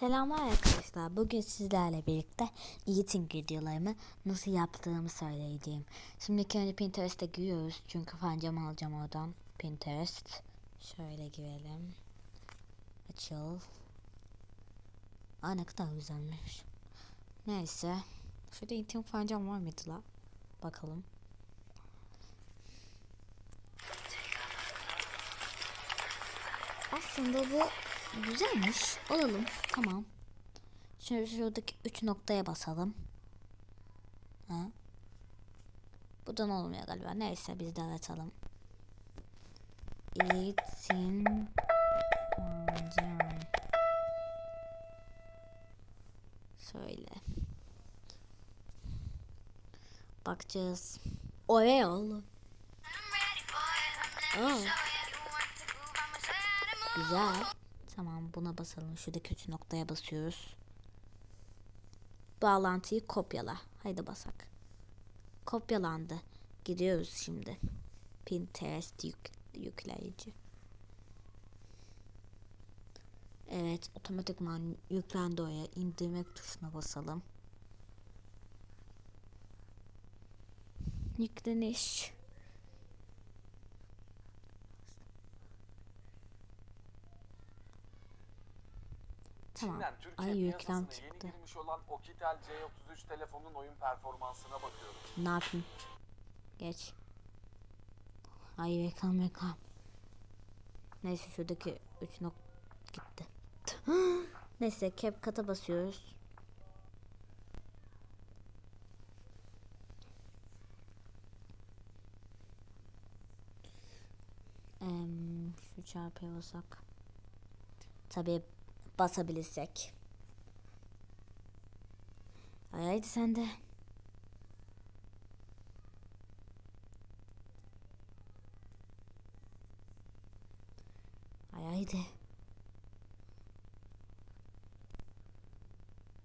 Selamlar arkadaşlar. Bugün sizlerle birlikte eğitim videolarımı nasıl yaptığımı söyleyeceğim. Şimdi önce Pinterest'e giriyoruz. Çünkü fancamı alacağım oradan. Pinterest. Şöyle girelim. Açıl. Aa ne kadar güzelmiş. Neyse. Şurada eğitim fancam var mıydı la? Bakalım. Aslında bu güzelmiş. Alalım. Tamam. Şimdi şuradaki üç noktaya basalım. Ha? Buradan olmuyor galiba. Neyse biz de açalım. Eğitim hocam. Şöyle. Bakacağız. Oldu. Aa. Güzel. Tamam buna basalım. Şuradaki üç noktaya basıyoruz. Bağlantıyı kopyala. Haydi basak. Kopyalandı. Gidiyoruz şimdi. Pinterest yük, yükleyici. Evet otomatikman yüklendi oraya. İndirmek tuşuna basalım. Yükleniş. Tamam. Çin'den Türkiye Ay piyasasına çıktı. yeni girmiş olan Okitel C33 telefonun oyun performansına bakıyoruz. Ne yapayım? Geç. Ay reklam reklam. Neyse şuradaki 3 nok gitti. Neyse CapCut'a basıyoruz. Em, şu çarpıya basak. Tabii basabilirsek. Ay haydi sen de. Ay haydi.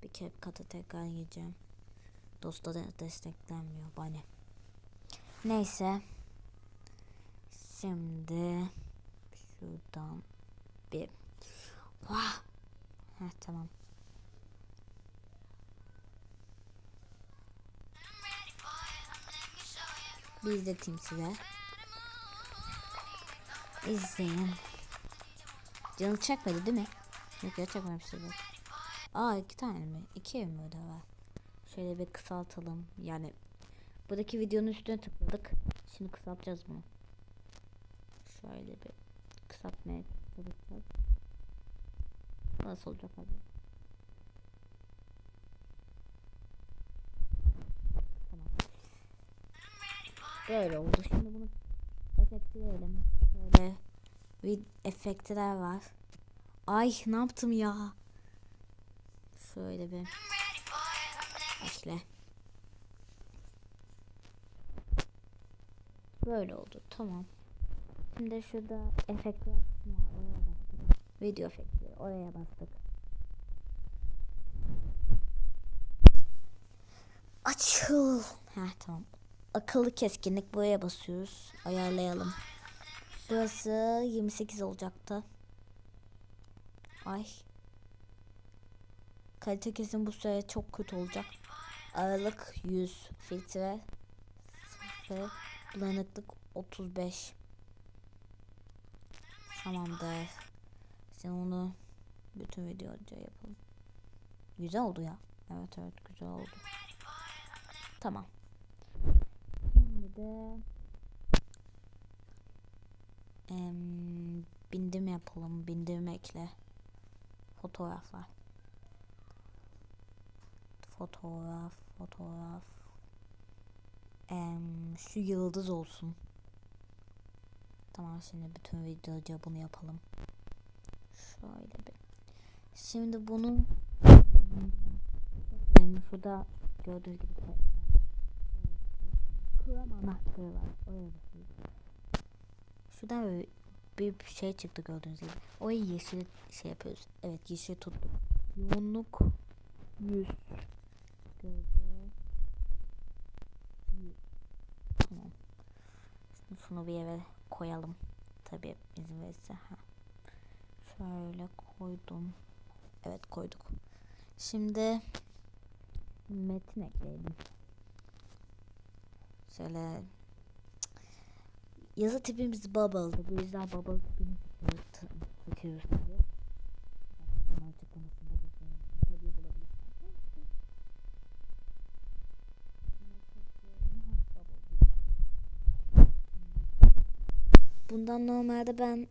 Bir kere kata tekrar yiyeceğim. Dosta da desteklenmiyor bana. Neyse. Şimdi şuradan bir. Vah. Heh, tamam. Bir izleteyim size. İzleyin. Canı çekmedi değil mi? Yok ya çekmemiştir bak. Aa iki tane mi? İki ev mi öde var? Şöyle bir kısaltalım. Yani buradaki videonun üstüne tıkladık. Şimdi kısaltacağız bunu. Şöyle bir kısaltmaya çalışacağız. Nasıl olacak abi? Tamam. Böyle oldu. Şimdi bunu efektleyelim. Böyle vid efektler var. Ay ne yaptım ya? Şöyle bir bekle. Böyle oldu. Tamam. Şimdi şurada efektler var. Video efektleri. Oraya bastık. Açıl. Heh tamam. Akıllı keskinlik buraya basıyoruz. Ayarlayalım. Burası 28 olacaktı. Ay. Kalite kesin bu sene çok kötü olacak. Aralık 100 filtre ve bulanıklık 35. Tamamdır. Şimdi onu bütün videoca yapalım. Güzel oldu ya. Evet evet güzel oldu. Tamam. Şimdi de em, bindirme yapalım. Bindirme ekle. Fotoğraflar. Fotoğraf, fotoğraf. Em, şu yıldız olsun. Tamam şimdi bütün videoca bunu yapalım. Şöyle bir. Şimdi bunu em, şurada gördüğünüz gibi Kıvam anahtarı var. Oraya basıyoruz. Şuradan bir şey çıktı gördüğünüz gibi. Orayı yeşil şey yapıyoruz. Evet yeşil tuttuk. Yoğunluk 100. Gölge 100. Tamam. Şimdi şunu bir yere koyalım. Tabi izin verirse. Ha. Şöyle koydum. Evet koyduk. Şimdi metin ekleyelim. Şöyle yazı tipimiz bubble'dı. Bu yüzden bubble tipini seçiyoruz. tabii. Açıklamasında geçiyor. Tabii bulabilirsin. Bundan normalde ben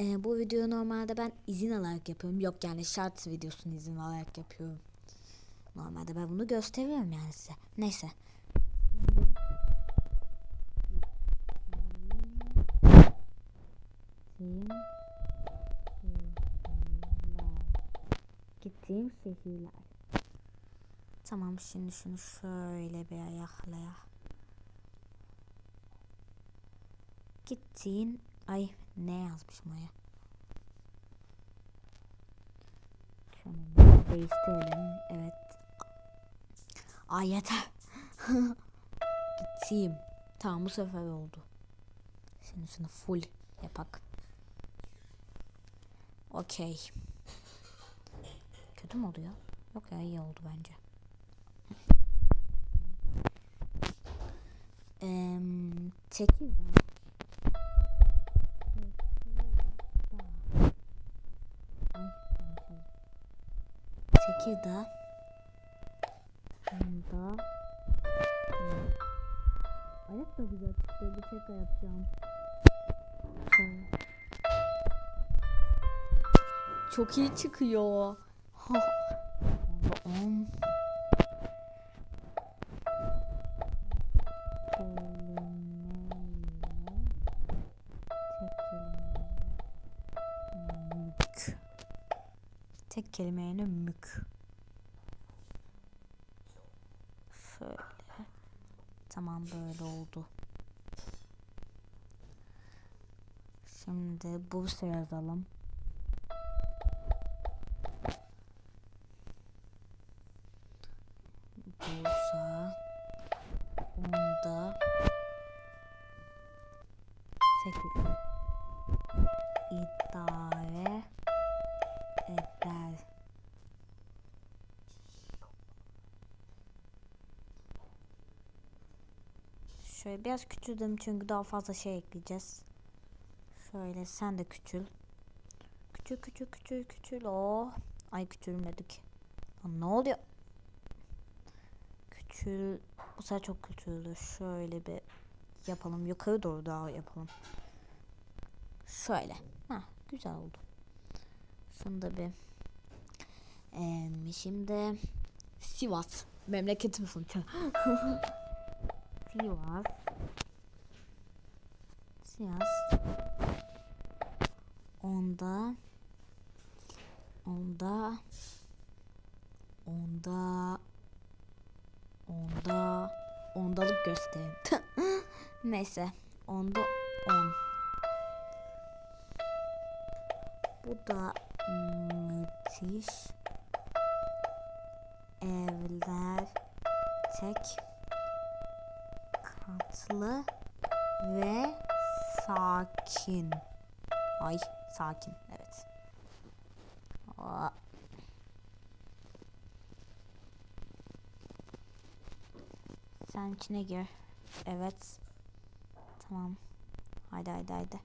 e, bu videoyu normalde ben izin alarak yapıyorum. Yok yani shorts videosunu izin alarak yapıyorum. Normalde ben bunu gösteriyorum yani size. Neyse. Gittiğim şehirler. Tamam şimdi şunu şöyle bir ayaklaya. Gittiğin ay ne yazmışım aya? Şunu bir değiştirelim. Evet. Ay yeter. Gittiğim. Tamam bu sefer oldu. Şimdi şunu full yapak. Okey. Kötü mü oluyor? Yok ya iyi oldu bence. Eee Tekirdağ. Tekirdağ. Bunda. Ayak da güzel çıktı. Bir tekrar yapacağım. Şöyle. Çok iyi çıkıyor. Bunda on. Tek kelimeyle mük. Tek kelimeyle mük. Şöyle. Tamam böyle oldu. Şimdi Bursa yazalım. Şöyle biraz küçüldüm çünkü daha fazla şey ekleyeceğiz. Şöyle sen de küçül. Küçül küçül küçül küçül. Oh. Ay küçülmedik. Lan ne oluyor? Küçül. Bu sefer çok küçüldü. Şöyle bir yapalım. Yukarı doğru daha yapalım. Şöyle. Ha güzel oldu. Şunu da bir. Ee, şimdi Sivas. Memleketim sonuçta. Sivas. Sivas. Onda onda onda onda ondalık gösterin. Neyse. Onda on. Bu da müthiş. Evler tek katlı ve sakin. Ay sakin evet. Sen içine gir. Evet. Tamam. Haydi haydi haydi.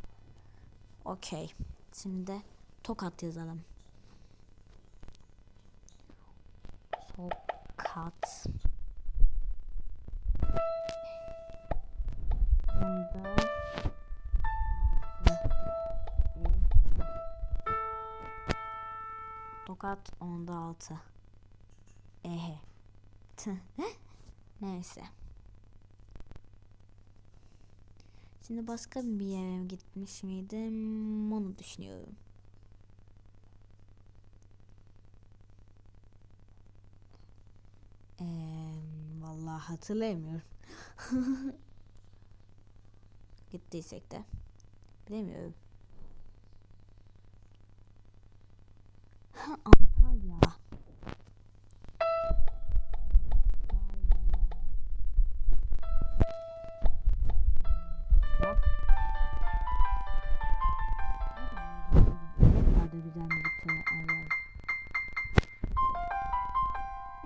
Okey. Şimdi tokat yazalım. Tokat. Tokat onda altı. Ehe. Neyse. Şimdi başka bir yere gitmiş miydim? Onu düşünüyorum. Ee, vallahi hatırlayamıyorum. Gittiysek de. Bilemiyorum. Antalya.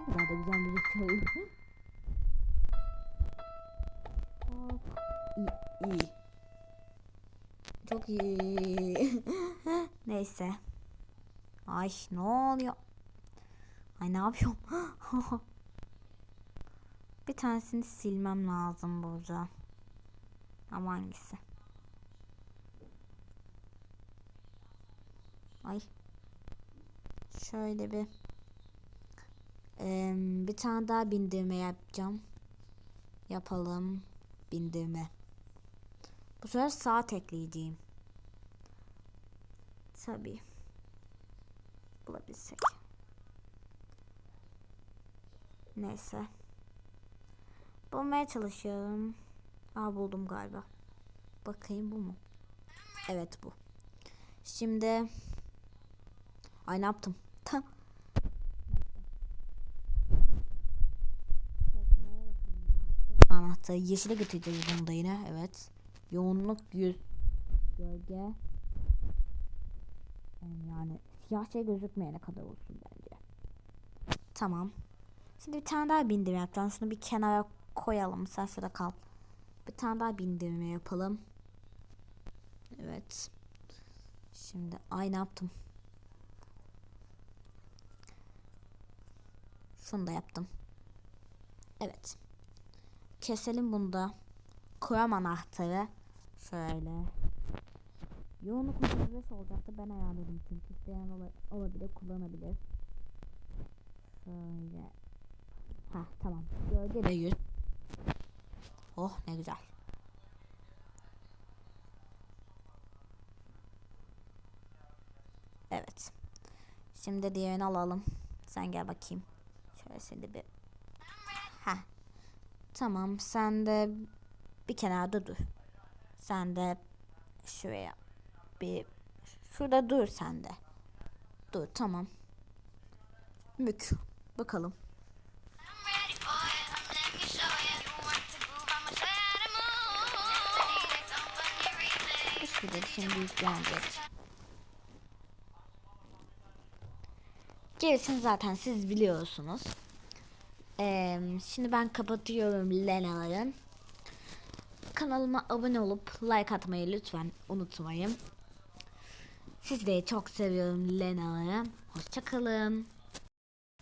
Kadar da güzel müzik çalıyor. Çok iyi, iyi. Neyse. Ay ne oluyor? Ay ne yapıyorum? Bir tanesini silmem lazım burada. Ama hangisi? Ay. Şöyle bir Eee, bir tane daha bindirme yapacağım. Yapalım. Bindirme. Bu sefer saat ekleyeceğim. Tabii. Bulabilsek. Neyse. Bulmaya çalışıyorum. Aa buldum galiba. Bakayım bu mu? Evet bu. Şimdi Ay ne yaptım? Tam. Anahtarı yeşile getireceğiz bunu da yine. Evet. Yoğunluk 100. Gölge. Yani siyah şey gözükmeyene kadar olsun bence. Tamam. Şimdi bir tane daha bindirme yapacağım. Şunu bir kenara koyalım. Sen şurada kal. Bir tane daha bindirme yapalım. Evet. Şimdi ay ne yaptım? Şunu da yaptım. Evet. Keselim bunu da. Kuram anahtarı. Şöyle. Yoğunluk 35 olacaktı. Ben ayarladım çünkü. İsteyen ola- olabilir, kullanabilir. Şöyle. Ha tamam. Gölge de 100. Oh ne güzel. Evet. Şimdi diğerini alalım. Sen gel bakayım. Şöyle seni bir. Ha. Tamam sen de bir kenarda dur. Sen de şuraya bir şurada dur sen de. Dur tamam. Mük. Bakalım. İşte şimdi. Gerisini zaten siz biliyorsunuz. Ee, şimdi ben kapatıyorum Lena'ların. Kanalıma abone olup like atmayı lütfen unutmayın. Sizleri çok seviyorum Lena'larım. Hoşçakalın.